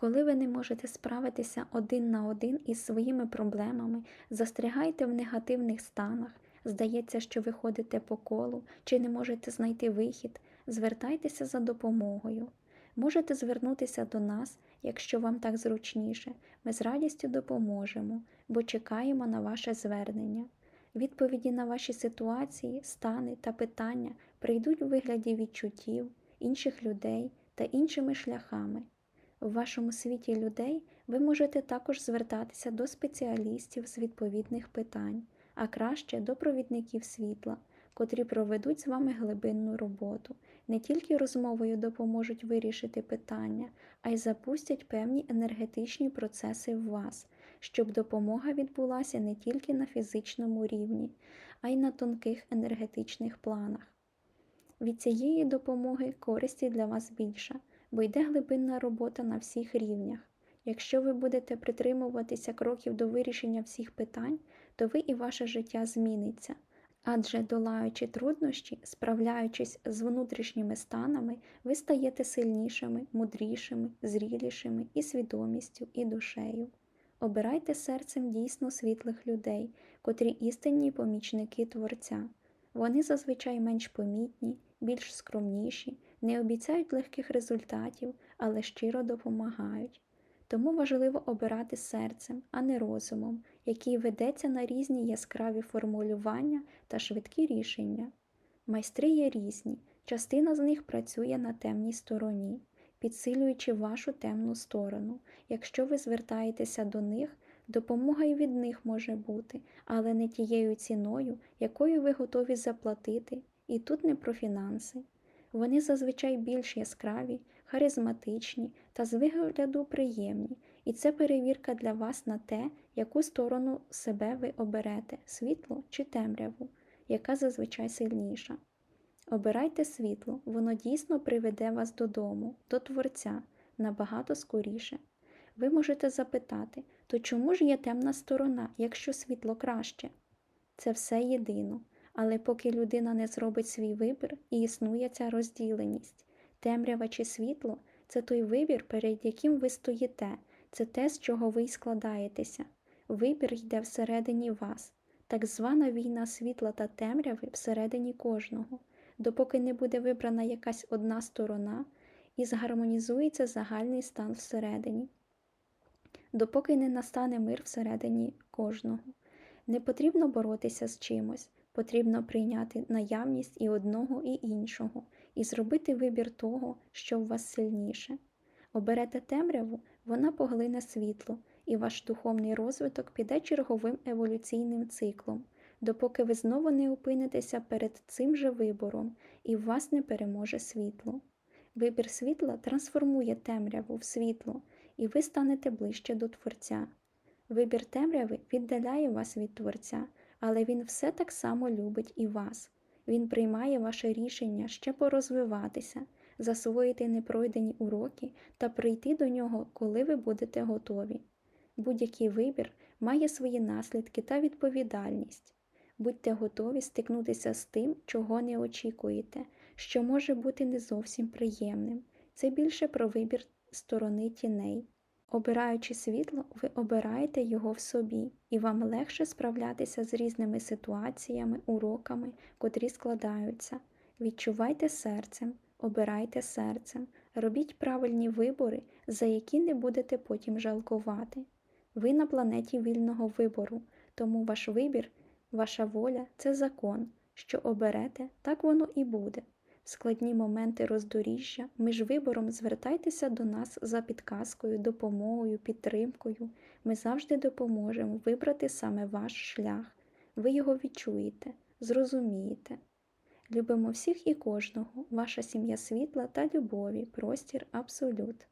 Коли ви не можете справитися один на один із своїми проблемами, застрягаєте в негативних станах, здається, що ви ходите по колу чи не можете знайти вихід, звертайтеся за допомогою. Можете звернутися до нас, якщо вам так зручніше. Ми з радістю допоможемо, бо чекаємо на ваше звернення. Відповіді на ваші ситуації, стани та питання прийдуть у вигляді відчуттів, інших людей та іншими шляхами. В вашому світі людей ви можете також звертатися до спеціалістів з відповідних питань, а краще до провідників світла, котрі проведуть з вами глибинну роботу, не тільки розмовою допоможуть вирішити питання, а й запустять певні енергетичні процеси в вас, щоб допомога відбулася не тільки на фізичному рівні, а й на тонких енергетичних планах. Від цієї допомоги користі для вас більша, бо йде глибинна робота на всіх рівнях. Якщо ви будете притримуватися кроків до вирішення всіх питань, то ви і ваше життя зміниться. Адже, долаючи труднощі, справляючись з внутрішніми станами, ви стаєте сильнішими, мудрішими, зрілішими і свідомістю, і душею. Обирайте серцем дійсно світлих людей, котрі істинні помічники Творця. Вони зазвичай менш помітні, більш скромніші, не обіцяють легких результатів, але щиро допомагають. Тому важливо обирати серцем, а не розумом, який ведеться на різні яскраві формулювання та швидкі рішення. Майстри є різні, частина з них працює на темній стороні, підсилюючи вашу темну сторону. Якщо ви звертаєтеся до них, допомога і від них може бути, але не тією ціною, якою ви готові заплатити, і тут не про фінанси. Вони зазвичай більш яскраві, харизматичні та з вигляду приємні, і це перевірка для вас на те, яку сторону себе ви оберете світло чи темряву, яка зазвичай сильніша. Обирайте світло, воно дійсно приведе вас додому, до Творця набагато скоріше. Ви можете запитати, то чому ж є темна сторона, якщо світло краще? Це все єдино. Але поки людина не зробить свій вибір і існує ця розділеність, темрява чи світло це той вибір, перед яким ви стоїте, це те, з чого ви й складаєтеся. Вибір йде всередині вас, так звана війна світла та темряви всередині кожного, допоки не буде вибрана якась одна сторона і згармонізується загальний стан всередині, допоки не настане мир всередині кожного. Не потрібно боротися з чимось. Потрібно прийняти наявність і одного, і іншого, і зробити вибір того, що в вас сильніше. Оберете темряву, вона поглине світло, і ваш духовний розвиток піде черговим еволюційним циклом, допоки ви знову не опинитеся перед цим же вибором і в вас не переможе світло. Вибір світла трансформує темряву в світло, і ви станете ближче до Творця. Вибір темряви віддаляє вас від Творця але Він все так само любить і вас. Він приймає ваше рішення ще порозвиватися, засвоїти непройдені уроки та прийти до нього, коли ви будете готові. Будь-який вибір має свої наслідки та відповідальність. Будьте готові стикнутися з тим, чого не очікуєте, що може бути не зовсім приємним. Це більше про вибір сторони тіней. Обираючи світло, ви обираєте його в собі, і вам легше справлятися з різними ситуаціями, уроками, котрі складаються. Відчувайте серцем, обирайте серцем, робіть правильні вибори, за які не будете потім жалкувати. Ви на планеті вільного вибору, тому ваш вибір, ваша воля це закон. Що оберете, так воно і буде складні моменти роздоріжжя, між вибором звертайтеся до нас за підказкою, допомогою, підтримкою. Ми завжди допоможемо вибрати саме ваш шлях. Ви його відчуєте, зрозумієте. Любимо всіх і кожного, ваша сім'я світла та любові, простір абсолют.